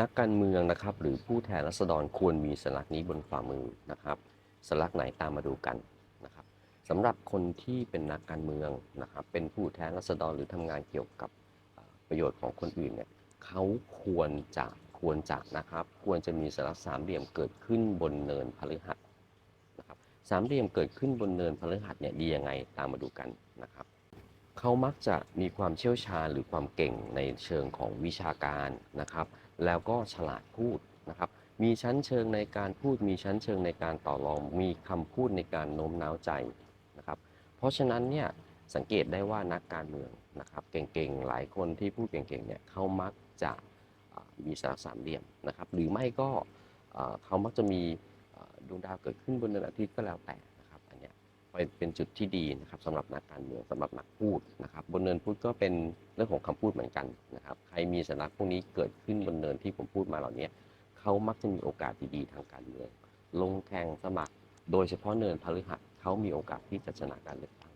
นักการเมืองนะครับ หรือผู้แทนรัษฎรควรมีสลักนี้บนฝ่ามือนะครับสลักไหนตามมาดูกันนะครับสำหรับคนที่เป็นนักการเมืองนะครับ เป็นผู้แทนรัษฎรหรือทำงานเกี่ยวกับประโยชน์ของคนอื่นเนี่ยเขาควรจะควรจะนะครับ ควรจะมีสลักสามเหลี่ยมเกิดขึ้นบนเนินพฤหัสนะครับสามเหลี่ยมเกิดขึ้นบนเนินพฤหัสเนี่ยดียังไงตามมาดูกันนะครับ เขามักจะมีความเชี่ยวชาญหรือความเก่งในเชิงของวิชาการนะครับ แล้วก็ฉลาดพูดนะครับ มีชั้นเชิงในการพูด มีชั้นเชิงในการต่อรอง มีคำพูดในการโน้มน้าวใจนะครับ เพราะฉะนั้นเนี่ยสังเกตได้ว่านักการเมืองนะครับ เก่งๆหลายคนที่พูดเก่งๆเนี่ยเขามักจะมีสารสามเหลี่ยมนะครับ หรือไม่ก็เขามักจะมีดวงดาวเกิดขึ้นบนดือนอาทิตย์ก็แล้วแต่ เป็นเป็นจุดที่ดีนะครับสำหรับนักการเมืองสำหรับนักพูดนะครับ บนเนินพูดก็เป็นเรื่องของคำพูดเหมือนกันนะครับ ใครมีสัญลักษณ์พวกนี้เกิดขึ้นบนเนินที่ผมพูดมาเหล่านี้เขามักจะมีโอกาสดีๆทางการเมือง ลงแข่งสมัคร โดยเฉพาะเนินพฤหัสเขามีโอกาสที่จะชนะการเลือกตั้ง